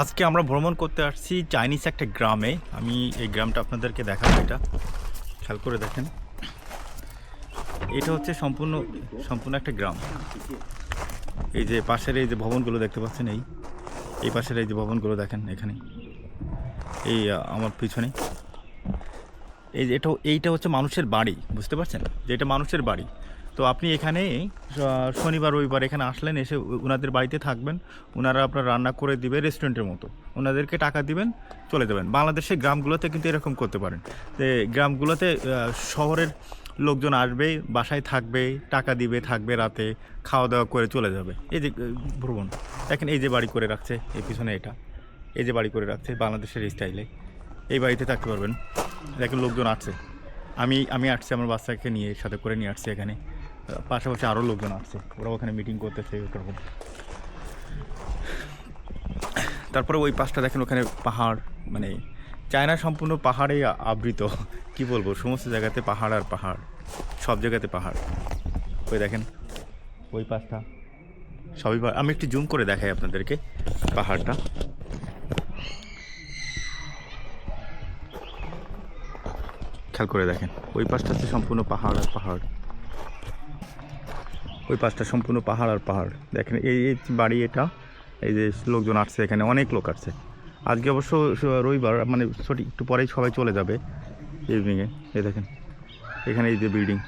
আজকে আমরা ভ্রমণ করতে আসছি চাইনিজ একটা গ্রামে। আমি এই গ্রামটা আপনাদেরকে দেখাবো এটা। খেয়াল করে দেখেন। এটা হচ্ছে সম্পূর্ণ সম্পূর্ণ একটা গ্রাম। এই যে পাশের এই যে ভবনগুলো দেখতে পাচ্ছেন এই এই পাশের এই যে ভবনগুলো দেখেন এখানে। এই আমার পিছনে। এই এটা, এইটা হচ্ছে মানুষের বাড়ি, বুঝতে পারছেন? যে এটা মানুষের বাড়ি। তো আপনি এখানে শনিবার, রবিবার এখানে আসলেন, এসে ওনাদের বাড়িতে থাকবেন। ওনারা আপনার রান্না করে দিবে রেস্টুরেন্টের মতো। ওনাদেরকে টাকা দিবেন, চলে যাবেন। বাংলাদেশের গ্রামগুলোতে কিন্তু এরকম করতে পারেন। যে গ্রামগুলোতে শহরের লোকজন আসবে বাসায় থাকবে, টাকা দিবে, থাকবে রাতে খাওয়া দাওয়া করে চলে যাবে। এই যে ভ্রমণ। দেখেন এই যে বাড়ি করে রাখছে, এই পিছনে এটা। এই যে বাড়ি করে রাখছে বাংলাদেশের স্টাইলে এই বাড়িতে থাকতে পারবেন। দেখেন লোকজন আসছে। আমি আমি আসছি, আমার বাচ্চাকে নিয়ে, সাথে করে নিয়ে আসছি এখানে। পাশাপাশি আরও লোকজন আসছে। ওরা ওখানে মিটিং করতেছে এরকম। তারপরে ওই পাশটা দেখেন ওখানে পাহাড় মানে চায়না সম্পূর্ণ পাহাড়ে আবৃত। কি বলব? সমস্ত জায়গাতে পাহাড় আর পাহাড়। সব জায়গাতে পাহাড়। ওই দেখেন, ওই পাশটা। সবই আমি একটু জুম করে দেখাই আপনাদেরকে পাহাড়টা। খেয়াল করে দেখেন, ওই পাশটা হচ্ছে সম্পূর্ণ পাহাড় আর পাহাড়। ওই পাশটা সম্পূর্ণ পাহাড় আর পাহাড়। দেখেন, এই এই বাড়ি এটা, এই যে লোকজন আসছে এখানে, অনেক লোক আসছে। আজকে অবশ্য রবিবার মানে সঠিক একটু পরেই সবাই চলে যাবে ইভিনিংয়ে এই দেখেন, এখানে এই যে বিল্ডিং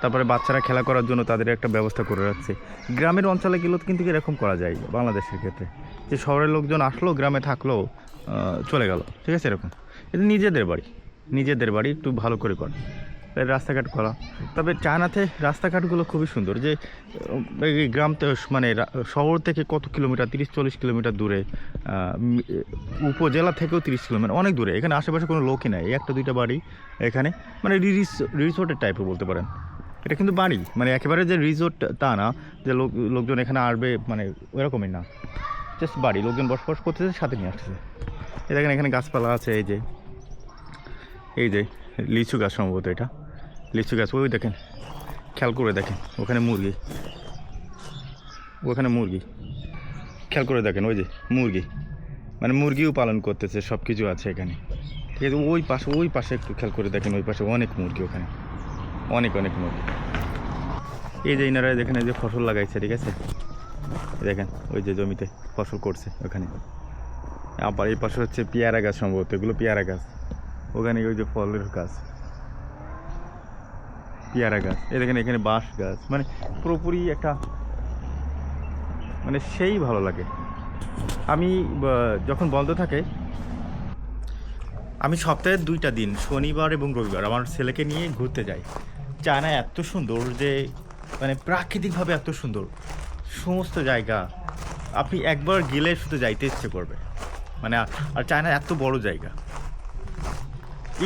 তারপরে বাচ্চারা খেলা করার জন্য তাদের একটা ব্যবস্থা করে রাখছে। গ্রামের অঞ্চলে গেলেও কিন্তু এরকম করা যায়, বাংলাদেশের ক্ষেত্রে। যে শহরের লোকজন আসলো, গ্রামে থাকল চলে গেল। ঠিক আছে, এরকম। এটা নিজেদের বাড়ি। নিজেদের বাড়ি একটু ভালো করে করা রাস্তাঘাট করা। তবে চায়নাতে রাস্তাঘাটগুলো খুবই সুন্দর। যে গ্রাম মানে শহর থেকে কত কিলোমিটার? তিরিশ, চল্লিশ কিলোমিটার দূরে। উপজেলা থেকেও তিরিশ কিলোমিটার, অনেক দূরে। এখানে আশেপাশে কোনো লোকই নাই। একটা, দুইটা বাড়ি এখানে। মানে রিস, রিসোর্টের টাইপের বলতে পারেন। এটা কিন্তু বাড়ি। মানে একেবারে যে রিসোর্ট তা না, যে লোক, লোকজন এখানে আসবে মানে ওরকমই না। জাস্ট বাড়ি। লোকজন বসবাস করতেছে, সাথে নিয়ে আসতেছে। এই দেখেন, এখানে গাছপালা আছে, এই যে। এই যে, লিচু গাছ সম্ভবত এটা। লিচু গাছ, ওই দেখেন, খেয়াল করে দেখেন, ওখানে মুরগি ওখানে মুরগি, খেয়াল করে দেখেন, ওই যে মুরগি মানে মুরগিও পালন করতেছে সব কিছু আছে এখানে, ঠিক আছে, ওই পাশে ওই পাশে একটু খেয়াল করে দেখেন, ওই পাশে অনেক মুরগি ওখানে, অনেক অনেক মুরগি। এই যে ইনারা এই যে ফসল লাগাইছে, ঠিক আছে, দেখেন, ওই যে জমিতে ফসল করছে ওখানে। আবার এই পাশে হচ্ছে পেয়ারা গাছ সম্ভবত, এগুলো পেয়ারা গাছ, ওখানে ওই যে ফলের গাছ। পেয়ারা গাছ। এই দেখেন এখানে বাঁশ গাছ। মানে পুরোপুরি একটা মানে সেই ভালো লাগে। আমি যখন বন্ধ থাকে, আমি সপ্তাহে দুইটা দিন, শনিবার এবং রবিবার, আমার ছেলেকে নিয়ে ঘুরতে যাই। চায়না এত সুন্দর যে মানে প্রাকৃতিকভাবে এত সুন্দর। সমস্ত জায়গা, আপনি একবার গেলে শুধু যাইতে ইচ্ছে করবে। মানে আর চায়না এত বড় জায়গা।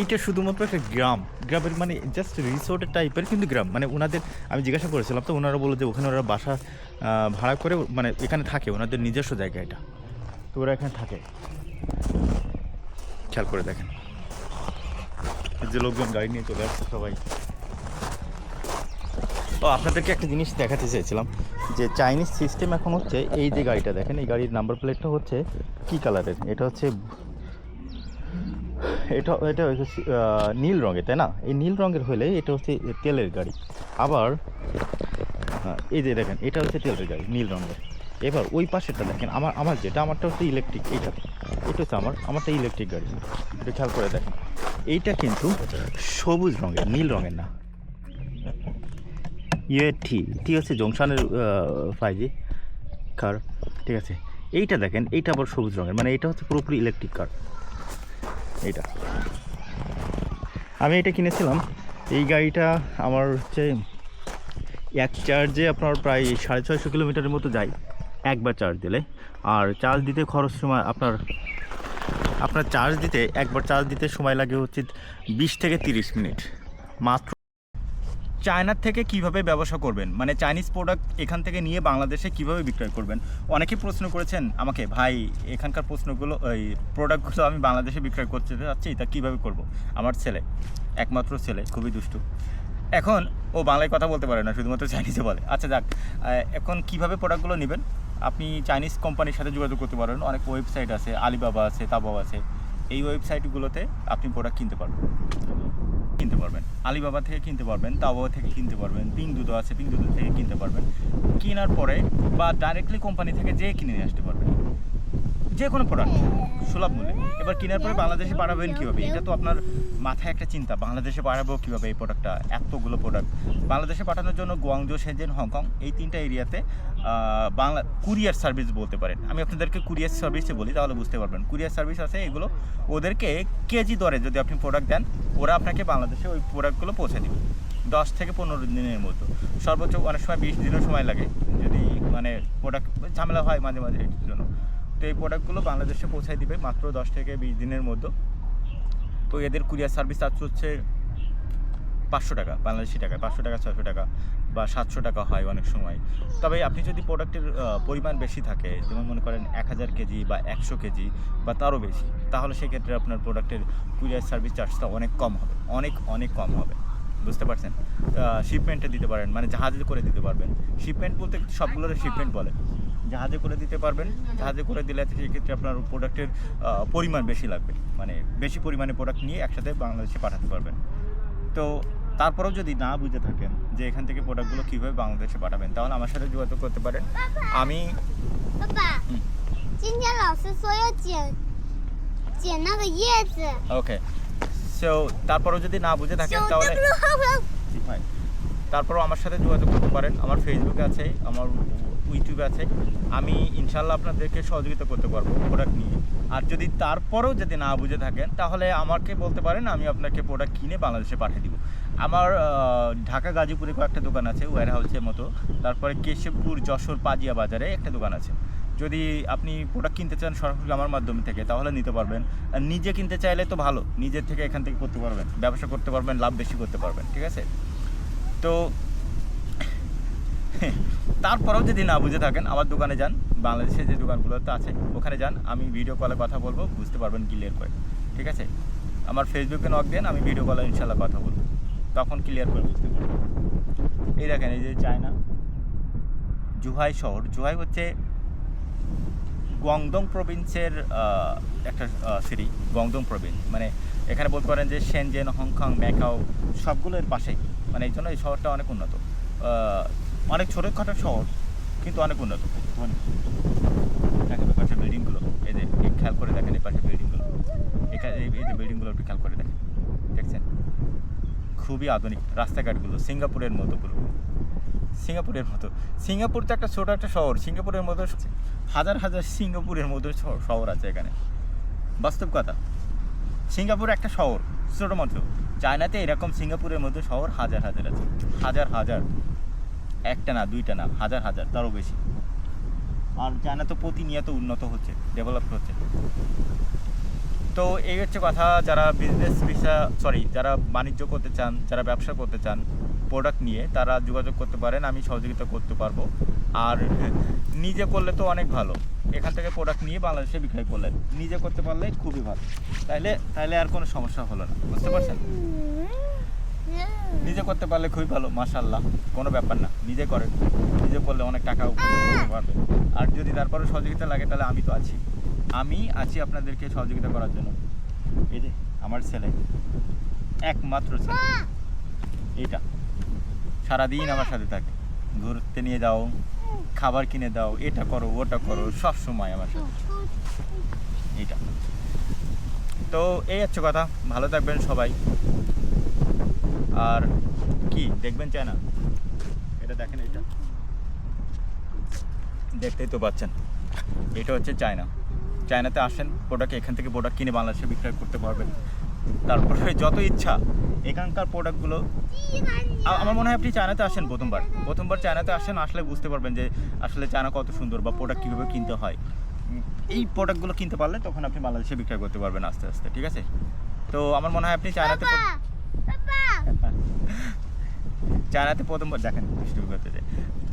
এইটা শুধুমাত্র একটা গ্রাম। গ্রামের মানে জাস্ট রিসোর্টের টাইপের কিন্তু গ্রাম। মানে ওনাদের আমি জিজ্ঞাসা করেছিলাম তো ওনারা বলল যে ওখানে ওরা বাসা ভাড়া করে মানে এখানে থাকে, ওনাদের নিজস্ব জায়গা এটা। তো ওরা এখানে থাকে। খেয়াল করে দেখেন। যে লোকজন গাড়ি নিয়ে চলে আসছে সবাই। ও আপনাদেরকে একটা জিনিস দেখাতে চাইছিলাম, যে চাইনিজ সিস্টেম এখন হচ্ছে এই যে গাড়িটা দেখেন, এই গাড়ির নাম্বার প্লেটটা হচ্ছে কি কালারের এটা হচ্ছে এটা এটা হচ্ছে নীল রঙের, তাই না? এই নীল রঙের হলে এটা হচ্ছে তেলের গাড়ি। আবার এই যে দেখেন, এটা হচ্ছে তেলের গাড়ি, নীল রঙের। এবার ওই পাশেরটা দেখেন, আমার আমার যেটা, আমারটা হচ্ছে ইলেকট্রিক এইটা। এটা হচ্ছে আমার, আমারটা ইলেকট্রিক গাড়ি। এটা খেয়াল করে দেখেন। এইটা কিন্তু সবুজ রঙের, নীল রঙের না। ইয়ে টি টি হচ্ছে জংশনের ফাইজি কার ঠিক আছে? এইটা দেখেন, এইটা আবার সবুজ রঙের মানে এটা হচ্ছে পুরোপুরি ইলেকট্রিক কার এইটা। আমি এটা কিনেছিলাম। এই গাড়িটা আমার হচ্ছে এক চার্জে আপনার প্রায় সাড়ে ছয়শো কিলোমিটারের মতো যায়, একবার চার্জ দিলে। আর চার্জ দিতে খরচ সময় আপনার আপনার চার্জ দিতে, একবার চার্জ দিতে সময় লাগে হচ্ছে বিশ থেকে তিরিশ মিনিট। মাত্র চায়নার থেকে কীভাবে ব্যবসা করবেন? মানে চাইনিজ প্রোডাক্ট এখান থেকে নিয়ে বাংলাদেশে কীভাবে বিক্রয় করবেন? অনেকে প্রশ্ন করেছেন, আমাকে ভাই, এখানকার প্রশ্নগুলো, ওই প্রোডাক্টগুলো আমি বাংলাদেশে বিক্রয় করতে চাচ্ছি তা কীভাবে করব? আমার ছেলে, একমাত্র ছেলে, খুবই দুষ্টু। এখন ও বাংলায় কথা বলতে পারে না, শুধুমাত্র চাইনিজে বলে। আচ্ছা যাক এখন কীভাবে প্রোডাক্টগুলো নেবেন? আপনি চাইনিজ কোম্পানির সাথে যোগাযোগ করতে পারেন, অনেক ওয়েবসাইট আছে আলিবাবা আছে তাবাও আছে। এই ওয়েবসাইটগুলোতে আপনি প্রোডাক্ট কিনতে পারবেন। কিনতে পারবেন। আলিবাবা থেকে কিনতে পারবেন তাওবা থেকে কিনতে পারবেন, পিং দুধ আছে, পিং দুধ থেকে কিনতে পারবেন। কেনার পরে বা ডাইরেক্টলি কোম্পানি থেকে যে কিনে নিয়ে আসতে পারবেন। যে কোনো প্রোডাক্ট সুলভ মূল্যে। এবার কেনার পরে বাংলাদেশে পাঠাবেন কীভাবে? এটা তো আপনার মাথায় একটা চিন্তা, বাংলাদেশে পাঠাবো কীভাবে এই প্রোডাক্টটা এতগুলো প্রোডাক্ট বাংলাদেশে পাঠানোর জন্য গুয়াংজো সেজেন হংকং, এই তিনটা এরিয়াতে বাংলা কুরিয়ার সার্ভিস বলতে পারেন। আমি আপনাদেরকে কুরিয়ার সার্ভিসে বলি, তাহলে বুঝতে পারবেন। কুরিয়ার সার্ভিস আছে এগুলো, ওদেরকে কেজি দরে যদি আপনি প্রোডাক্ট দেন, ওরা আপনাকে বাংলাদেশে ওই প্রোডাক্টগুলো পৌঁছে দেবে। দশ থেকে পনেরো দিনের মতো সর্বোচ্চ অনেক সময় বিশ দিনও সময় লাগে যদি মানে প্রোডাক্ট ঝামেলা হয় মাঝে মাঝে এর জন্য। তো এই প্রোডাক্টগুলো বাংলাদেশে পৌঁছায় দিবে মাত্র দশ থেকে বিশ দিনের মধ্যে। তো এদের কুরিয়ার সার্ভিস চার্জ হচ্ছে পাঁচশো টাকা, বাংলাদেশি টাকা পাঁচশো টাকা, ছয়শো টাকা বা সাতশো টাকা হয় অনেক সময়। তবে আপনি যদি প্রোডাক্টের পরিমাণ বেশি থাকে, যেমন মনে করেন এক হাজার কেজি বা একশো কেজি বা তারও বেশি, তাহলে সেক্ষেত্রে আপনার প্রোডাক্টের কুরিয়ার সার্ভিস চার্জটা অনেক কম হবে। অনেক অনেক কম হবে। বুঝতে পারছেন? শিপমেন্টে দিতে পারেন মানে জাহাজে করে দিতে পারবেন। শিপমেন্ট বলতে সবগুলোর শিপমেন্ট বলে। জাহাজে করে দিতে পারবেন। জাহাজে করে দিলে সেক্ষেত্রে আপনার প্রোডাক্টের পরিমাণ বেশি লাগবে। মানে বেশি পরিমাণে প্রোডাক্ট নিয়ে একসাথে বাংলাদেশে পাঠাতে পারবেন। তো তারপরেও যদি না বুঝে থাকেন যে এখান থেকে প্রোডাক্টগুলো কীভাবে বাংলাদেশে পাঠাবেন তাহলে আমার সাথে যোগাযোগ করতে পারেন। আমি ওকে সো তারপরেও যদি না বুঝে থাকেন তাহলে তারপরেও আমার সাথে যোগাযোগ করতে পারেন। আমার ফেসবুক আছে আমার ইউটিউবে আছে, আমি ইনশাল্লাহ আপনাদেরকে সহযোগিতা করতে পারব প্রোডাক্ট নিয়ে। আর যদি তারপরেও যদি না বুঝে থাকেন, তাহলে আমাকে বলতে পারেন, আমি আপনাকে প্রোডাক্ট কিনে বাংলাদেশে পাঠিয়ে দিব। আমার ঢাকা গাজীপুরে কয়েকটা দোকান আছে ওয়ার হাউসের মতো। তারপরে কেশবপুর যশোর পাজিয়া বাজারে একটা দোকান আছে। যদি আপনি প্রোডাক্ট কিনতে চান সরাসরি আমার মাধ্যমে থেকে, তাহলে নিতে পারবেন। আর নিজে কিনতে চাইলে তো ভালো, নিজের থেকে এখান থেকে করতে পারবেন। ব্যবসা করতে পারবেন, লাভ বেশি করতে পারবেন, ঠিক আছে? তো তারপরেও যদি না বুঝে থাকেন, আমার দোকানে যান, বাংলাদেশে যে দোকানগুলোতে আছে, ওখানে যান, আমি ভিডিও কলে কথা বলব, বুঝতে পারবেন ক্লিয়ার করে। ঠিক আছে? আমার ফেসবুকে নক দেন, আমি ভিডিও কলে ইনশাল্লাহ কথা বলব। তখন ক্লিয়ার করে বুঝতে পারবেন। এই দেখেন, এই যে চায়না, জুহাই শহর। জুহাই হচ্ছে গুয়াংদং প্রভিন্সের একটা সিটি গুয়াংদং প্রভিন্স মানে এখানে বলতে পারেন যে সেনজেন হংকং ম্যাকাও সবগুলো এর পাশেই। মানে এই জন্য এই শহরটা অনেক উন্নত। অনেক ছোটোখাটো শহর, কিন্তু অনেক উন্নত। অনেক। দেখেন পাশে বিল্ডিংগুলো এই যে খেয়াল করে দেখেন এই পাশে বিল্ডিংগুলো এখানে এই যে বিল্ডিংগুলো একটু খেয়াল করে দেখেন। দেখছেন? খুবই আধুনিক রাস্তাঘাটগুলো, সিঙ্গাপুরের মতো পুরো সিঙ্গাপুরের মতো, সিঙ্গাপুর তো একটা ছোটো একটা শহর, সিঙ্গাপুরের মতো হাজার হাজার সিঙ্গাপুরের মতো শহর আছে এখানে। বাস্তব কথা, সিঙ্গাপুর একটা শহর, ছোটো মতো চায়নাতে এরকম সিঙ্গাপুরের মধ্যে শহর হাজার হাজার আছে, হাজার হাজার। একটা না, দুইটা না, হাজার হাজার, তারও বেশি। আর চায়না তো প্রতিনিয়ত উন্নত হচ্ছে ডেভেলপ হচ্ছে। তো এই হচ্ছে কথা, যারা বিজনেস ভিসা সরি যারা বাণিজ্য করতে চান, যারা ব্যবসা করতে চান প্রোডাক্ট নিয়ে, তারা যোগাযোগ করতে পারেন, আমি সহযোগিতা করতে পারব। আর নিজে করলে তো অনেক ভালো। এখান থেকে প্রোডাক্ট নিয়ে বাংলাদেশে বিক্রয় করলেন। নিজে করতে পারলে খুবই ভালো। তাইলে তাইলে আর কোনো সমস্যা হলো না, বুঝতে পারছেন? নিজে করতে পারলে খুবই ভালো মাশাল্লাহ কোনো ব্যাপার না নিজে করেন নিজে করলে অনেক টাকা উপার্জন করতে পারবেন আর যদি তারপরে সহযোগিতা লাগে তাহলে আমি তো আছি। আমি আছি আপনাদেরকে সহযোগিতা করার জন্য। এই যে আমার ছেলে একমাত্র ছেলে। এইটা সারাদিন আমার সাথে থাকে। ঘুরতে নিয়ে যাও খাবার কিনে দাও এটা করো ওটা করো সব সময় আমার সাথে। এইটা। তো এই হচ্ছে কথা ভালো থাকবেন সবাই। আর কি? দেখবেন চায় না এটা দেখেন এটা দেখতেই তো পাচ্ছেন। এটা হচ্ছে চায়না চায়নাতে আসেন প্রোডাক্ট এখান থেকে প্রোডাক্ট কিনে বাংলাদেশে বিক্রয় করতে পারবেন। তারপরে যত ইচ্ছা, এখানকার প্রোডাক্টগুলো আমার মনে হয় আপনি চায়নাতে আসেন প্রথমবার। প্রথমবার চায়নাতে আসেন, আসলে বুঝতে পারবেন যে আসলে চায়না কত সুন্দর বা প্রোডাক্ট কীভাবে কিনতে হয়। এই প্রোডাক্টগুলো কিনতে পারলে তখন আপনি বাংলাদেশে বিক্রয় করতে পারবেন আস্তে আস্তে, ঠিক আছে? তো আমার মনে হয় আপনি চায়নাতে চায়নাতে প্রথমবার দেখেন দুষ্টুমি করতে যে।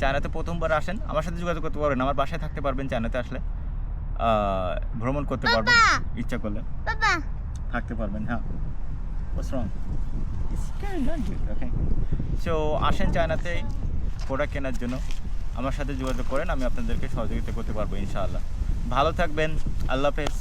চায়নাতে প্রথমবার আসেন আমার সাথে যোগাযোগ করতে পারবেন আমার বাসায় থাকতে পারবেন চায়নাতে আসলে। ভ্রমণ করতে পারবেন ইচ্ছা করলে। থাকতে পারবেন হ্যাঁ. So আসেন চায়নাতে প্রোডাক্ট কেনার জন্য। আমার সাথে যোগাযোগ করেন আমি আপনাদেরকে সহযোগিতা করতে পারব ইনশাআল্লাহ। ভালো থাকবেন আল্লাহ হাফেজ।